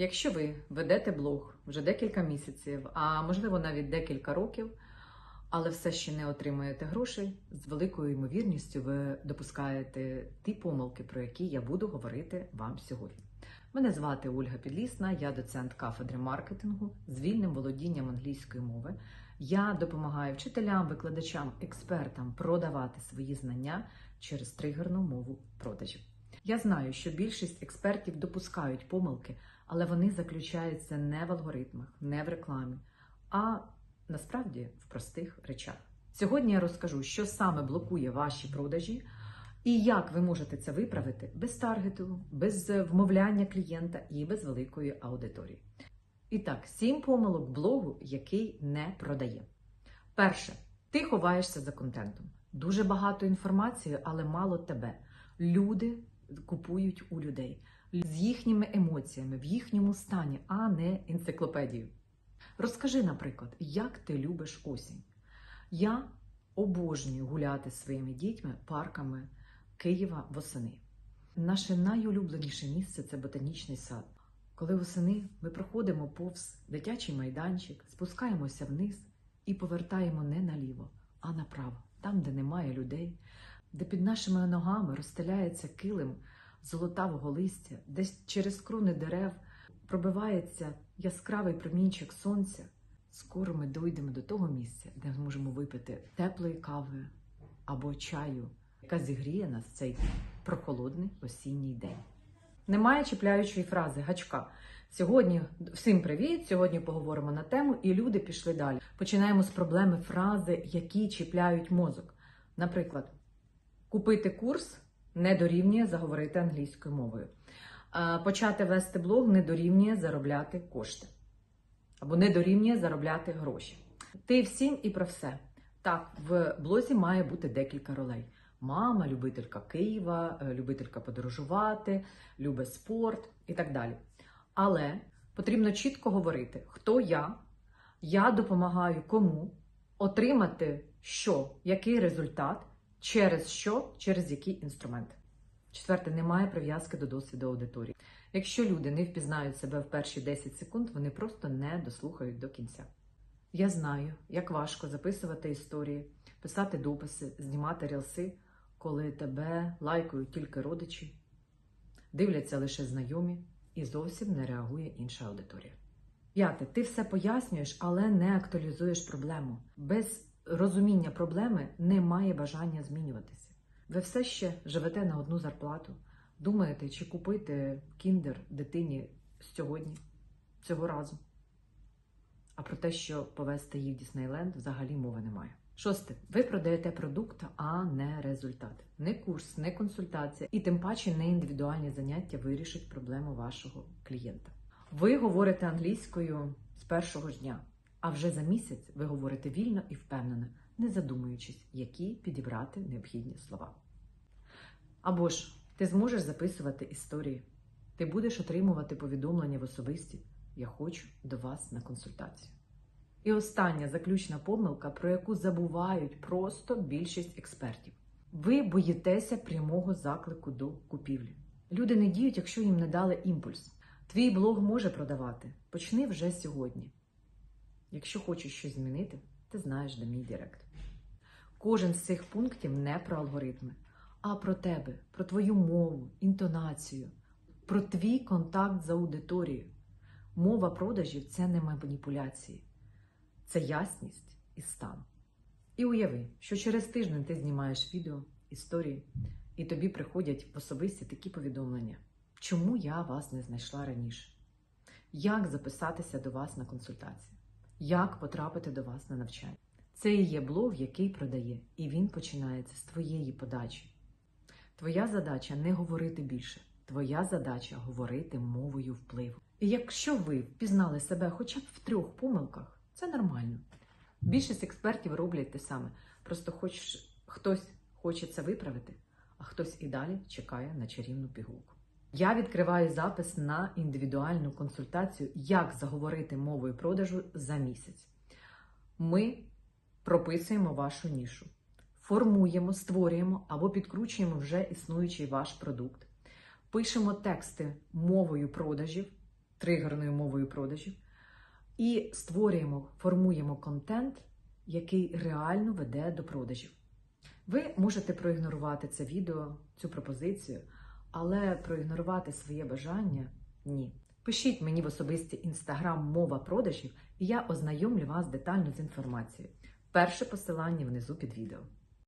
Якщо ви ведете блог вже декілька місяців, а можливо навіть декілька років, але все ще не отримуєте грошей, з великою ймовірністю ви допускаєте ті помилки, про які я буду говорити вам сьогодні. Мене звати Ольга Підлісна, я доцент кафедри маркетингу з вільним володінням англійської мови. Я допомагаю вчителям, викладачам, експертам продавати свої знання через тригерну мову продажів. Я знаю, що більшість експертів допускають помилки, але вони заключаються не в алгоритмах, не в рекламі, а насправді в простих речах. Сьогодні я розкажу, що саме блокує ваші продажі і як ви можете це виправити без таргету, без вмовляння клієнта і без великої аудиторії. І так, сім помилок блогу, який не продає. Перше, ти ховаєшся за контентом. Дуже багато інформації, але мало тебе. Люди купують у людей з їхніми емоціями, в їхньому стані, а не енциклопедію. Розкажи, наприклад, як ти любиш осінь. Я обожнюю гуляти своїми дітьми парками Києва восени. Наше найулюбленіше місце це ботанічний сад. Коли восени ми проходимо повз дитячий майданчик, спускаємося вниз і повертаємо не наліво, а направо, там, де немає людей, де під нашими ногами розстеляється килим золотавого листя, десь через крони дерев пробивається яскравий промінчик сонця. Скоро ми дойдемо до того місця, де ми можемо випити теплої кави або чаю, яка зігріє нас в цей прохолодний осінній день. Немає чіпляючої фрази гачка. Сьогодні всім привіт! Сьогодні поговоримо на тему, і люди пішли далі. Починаємо з проблеми фрази, які чіпляють мозок. Наприклад, купити курс не дорівнює заговорити англійською мовою. Почати вести блог не дорівнює заробляти кошти. Або не дорівнює заробляти гроші. Ти всім і про все. Так, в блозі має бути декілька ролей. Мама, любителька Києва, е, любителька подорожувати, любить спорт і так далі. Але потрібно чітко говорити, хто я, я допомагаю кому отримати що, який результат, через що, через який інструмент. Четверте, немає прив'язки до досвіду аудиторії. Якщо люди не впізнають себе в перші 10 секунд, вони просто не дослухають до кінця. Я знаю, як важко записувати історії, писати дописи, знімати рілси, коли тебе лайкають тільки родичі, дивляться лише знайомі і зовсім не реагує інша аудиторія. П'яте, ти все пояснюєш, але не актуалізуєш проблему. Без розуміння проблеми немає бажання змінюватися. Ви все ще живете на одну зарплату, думаєте, чи купити кіндер дитині сьогодні, цього разу. А про те, що повезти її в Діснейленд, взагалі мови немає. Шосте, ви продаєте продукт, а не результат. Не курс, не консультація, і тим паче не індивідуальні заняття вирішать проблему вашого клієнта. Ви говорите англійською з першого ж дня, а вже за місяць ви говорите вільно і впевнено, не задумуючись, які підібрати необхідні слова. Або ж ти зможеш записувати історії, ти будеш отримувати повідомлення в особисті. Я хочу до вас на консультацію. І остання заключна помилка, про яку забувають просто більшість експертів. Ви боїтеся прямого заклику до купівлі. Люди не діють, якщо їм не дали імпульс. Твій блог може продавати. Почни вже сьогодні. Якщо хочеш щось змінити, ти знаєш, де мій директ. Кожен з цих пунктів не про алгоритми, а про тебе, про твою мову, інтонацію, про твій контакт з аудиторією. Мова продажів це не маніпуляції, це ясність і стан. І уяви, що через тиждень ти знімаєш відео, історії, і тобі приходять в особисті такі повідомлення. Чому я вас не знайшла раніше? Як записатися до вас на консультацію? Як потрапити до вас на навчання? Це і є блог, який продає, і він починається з твоєї подачі. Твоя задача не говорити більше, твоя задача говорити мовою впливу. І якщо ви впізнали себе хоча б в трьох помилках, це нормально. Більшість експертів роблять те саме. Просто хоч хтось хоче це виправити, а хтось і далі чекає на чарівну пігулку. Я відкриваю запис на індивідуальну консультацію, як заговорити мовою продажу за місяць. Ми прописуємо вашу нішу, формуємо, створюємо або підкручуємо вже існуючий ваш продукт, пишемо тексти мовою продажів тригерною мовою продажів і створюємо, формуємо контент, який реально веде до продажів. Ви можете проігнорувати це відео, цю пропозицію, але проігнорувати своє бажання ні. Пишіть мені в особисті інстаграм мова продажів, і я ознайомлю вас детально з інформацією. Перше посилання внизу під відео.